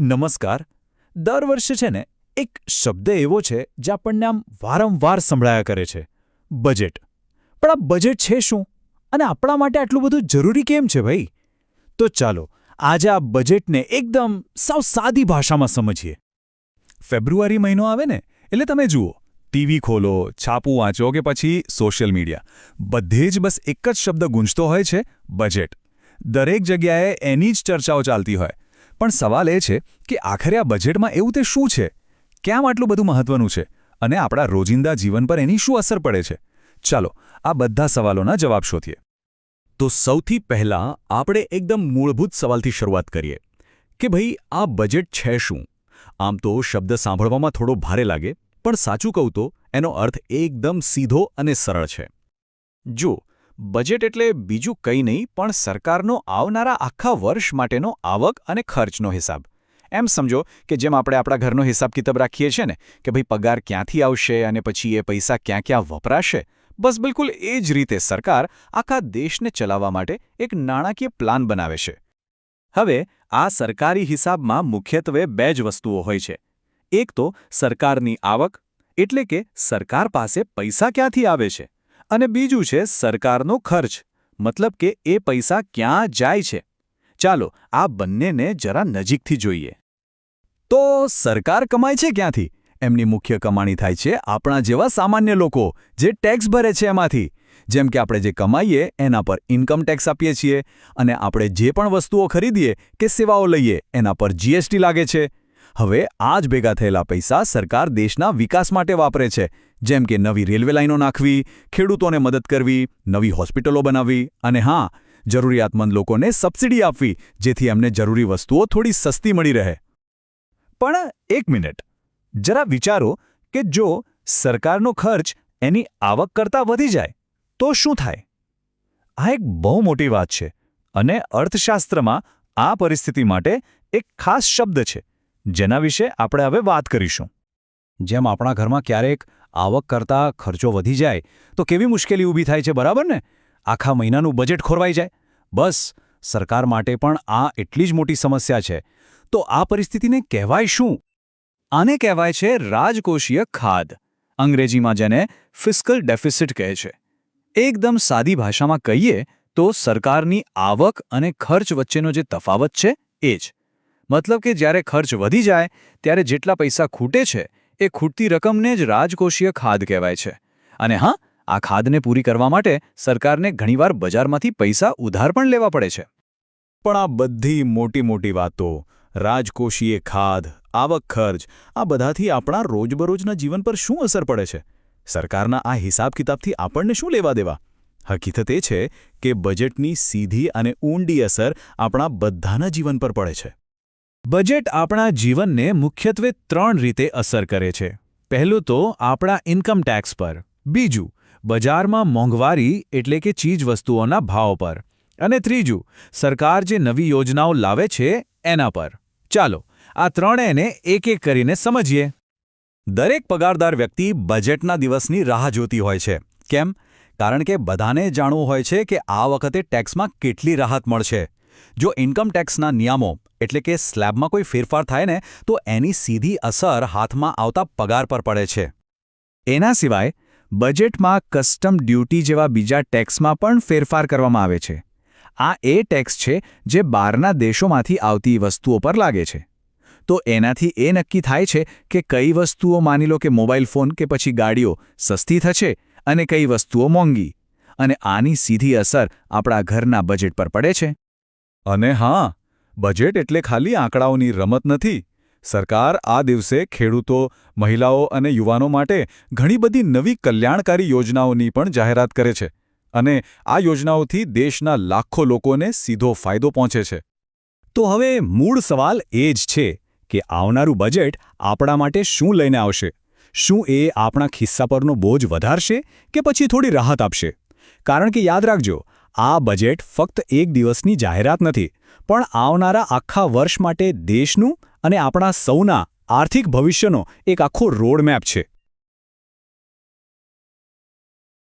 નમસ્કાર. દર વર્ષે છે ને, એક શબ્દ એવો છે જે આપણને આમ વારંવાર સંભળાયા કરે છે. બજેટ. પણ આ બજેટ છે શું? અને આપણા માટે આટલું બધું જરૂરી કેમ છે ભાઈ? તો ચાલો, આજે આ બજેટને એકદમ સાવ સાદી ભાષામાં સમજીએ. ફેબ્રુઆરી મહિનો આવે ને, એટલે તમે જુઓ, ટીવી ખોલો, છાપું વાંચો કે પછી સોશિયલ મીડિયા. બધે જ બસ એક જ શબ્દ ગુંજતો હોય છે, બજેટ. દરેક જગ્યાએ એની જ ચર્ચાઓ ચાલતી હોય. પણ સવાલ એ છે કે આખરે આ બજેટમાં એવું તે શું છે? કેમ આટલું બધું મહત્વનું છે? અને આપણા રોજિંદા જીવન પર એની શું અસર પડે છે? ચાલો, આ બધા સવાલોના જવાબ શોધીએ. તો સૌથી પહેલાં આપણે એકદમ મૂળભૂત સવાલથી શરૂઆત કરીએ કે ભાઈ, આ બજેટ છે શું? આમ તો શબ્દ સાંભળવામાં થોડો ભારે લાગે, પણ સાચું કહું તો એનો અર્થ એકદમ સીધો અને સરળ છે. જો બજેટ એટલે બીજું કંઈ નહીં, પણ સરકારનો આવનારા આખા વર્ષ માટેનો આવક અને ખર્ચનો હિસાબ. એમ સમજો કે જેમ આપણે આપણા ઘરનો હિસાબ કિતાબ રાખીએ છીએ ને, કે ભાઈ પગાર ક્યાંથી આવશે અને પછી એ પૈસા ક્યાં ક્યાં વપરાશે, બસ બિલકુલ એ જ રીતે સરકાર આખા દેશને ચલાવવા માટે એક નાણાકીય પ્લાન બનાવે છે. હવે, આ સરકારી હિસાબમાં મુખ્યત્વે બે જ વસ્તુઓ હોય છે. એક તો સરકારની આવક, એટલે કે સરકાર પાસે પૈસા ક્યાંથી આવે છે? અને બીજું છે સરકારનો ખર્ચ, મતલબ કે એ પૈસા ક્યાં જાય છે. ચાલો, આ બંનેને જરા નજીકથી જોઈએ. તો સરકાર કમાય છે ક્યાંથી? એમની મુખ્ય કમાણી થાય છે આપણા જેવા સામાન્ય લોકો, જે ટેક્સ ભરે છે એમાંથી. જેમ કે આપણે જે કમાઈએ, એના પર ઇન્કમ ટેક્સ આપીએ છીએ અને આપણે જે પણ વસ્તુઓ ખરીદીએ કે સેવાઓ લઈએ, એના પર જીએસટી લાગે છે. હવે આ જ ભેગા થયેલા પૈસા સરકાર દેશના વિકાસ માટે વાપરે છે. જેમ કે નવી રેલવે લાઇનો નાખવી, ખેડૂતોને મદદ કરવી, નવી હોસ્પિટલો બનાવવી અને હા, જરૂરિયાતમંદ લોકોને સબસિડી આપવી, જેથી એમને જરૂરી વસ્તુઓ થોડી સસ્તી મળી રહે. પણ એક મિનિટ. જરા વિચારો કે જો સરકારનો ખર્ચ એની આવક કરતાં વધી જાય, તો શું થાય? આ એક બહુ મોટી વાત છે અને અર્થશાસ્ત્રમાં આ પરિસ્થિતિ માટે એક ખાસ શબ્દ છે. જેના વિશે આપણે હવે વાત કરીશું. જેમ આપણા ઘરમાં ક્યારેક આવક કરતાં ખર્ચો વધી જાય, તો કેવી મુશ્કેલી ઊભી થાય છે, બરાબર ને? આખા મહિનાનું બજેટ ખોરવાઈ જાય. બસ, સરકાર માટે પણ આ એટલી જ મોટી સમસ્યા છે. તો આ પરિસ્થિતિને કહેવાય શું? આને કહેવાય છે રાજકોષીય ખાદ અંગ્રેજીમાં જેને ફિસ્કલ ડેફિસિટ કહે છે. એકદમ સાદી ભાષામાં કહીએ તો સરકારની આવક અને ખર્ચ વચ્ચેનો જે તફાવત છે, એ જ. મતલબ કે જ્યારે ખર્ચ વધી જાય, ત્યારે જેટલા પૈસા ખૂટે છે, એ ખૂટતી રકમને જ રાજકોષીય ખાદ કહેવાય છે. અને હા, આ ખાદને પૂરી કરવા માટે સરકારને ઘણીવાર બજારમાંથી પૈસા ઉધાર પણ લેવા પડે છે. પણ આ બધી મોટી મોટી વાતો, રાજકોષીય ખાદ, આવક ખર્ચ, આ બધાથી આપણા રોજબરોજના જીવન પર શું અસર પડે છે? સરકારના આ હિસાબ કિતાબથી આપણને શું લેવા દેવા? હકીકત એ છે કે બજેટની સીધી અને ઊંડી અસર આપણા બધાના જીવન પર પડે છે. બજેટ આપણા જીવનને મુખ્યત્વે ત્રણ રીતે અસર કરે છે. પહેલું તો આપણા ઇન્કમ ટેક્સ પર. બીજું, બજારમાં મોંઘવારી એટલે કે ચીજવસ્તુઓના ભાવ પર. અને ત્રીજું, સરકાર જે નવી યોજનાઓ લાવે છે એના પર. ચાલો, આ ત્રણેયને એક એક કરીને સમજીએ. દરેક પગારદાર વ્યક્તિ બજેટના દિવસની રાહ જોતી હોય છે. કેમ? કારણ કે બધાને જાણવું હોય છે કે આ વખતે ટેક્સમાં કેટલી રાહત મળશે. જો ઇન્કમ ટેક્સના નિયમો, એટલે કે સ્લેબમાં કોઈ ફેરફાર થાય ને, તો એની સીધી અસર હાથમાં આવતા પગાર પર પડે છે. એના સિવાય, બજેટમાં કસ્ટમ ડ્યુટી જેવા બીજા ટેક્સમાં પણ ફેરફાર કરવામાં આવે છે. આ એ ટેક્સ છે જે બહારના દેશોમાંથી આવતી વસ્તુઓ પર લાગે છે. તો એનાથી એ નક્કી થાય છે કે કઈ વસ્તુઓ માની લો કે મોબાઈલ ફોન કે પછી ગાડીઓ સસ્તી થશે અને કઈ વસ્તુઓ મોંઘી. અને આની સીધી અસર આપણા ઘરના બજેટ પર પડે છે. અને હા, બજેટ એટલે ખાલી આંકડાઓની રમત નથી. સરકાર આ દિવસે ખેડૂતો, મહિલાઓ અને યુવાનો માટે ઘણી બધી નવી કલ્યાણકારી યોજનાઓની પણ જાહેરાત કરે છે અને આ યોજનાઓથી દેશના લાખો લોકોને સીધો ફાયદો પહોંચે છે. તો હવે મૂળ સવાલ એ જ છે કે આવનારું બજેટ આપણા માટે શું લઈને આવશે? શું એ આપણા ખિસ્સા પરનો બોજ વધારશે કે પછી થોડી રાહત આપશે? કારણ કે યાદ રાખજો આ બજેટ ફક્ત એક દિવસની જાહેરાત નથી, પણ આવનારા આખા વર્ષ માટે દેશનું અને આપણા સૌના આર્થિક ભવિષ્યનો એક આખો રોડમેપ છે.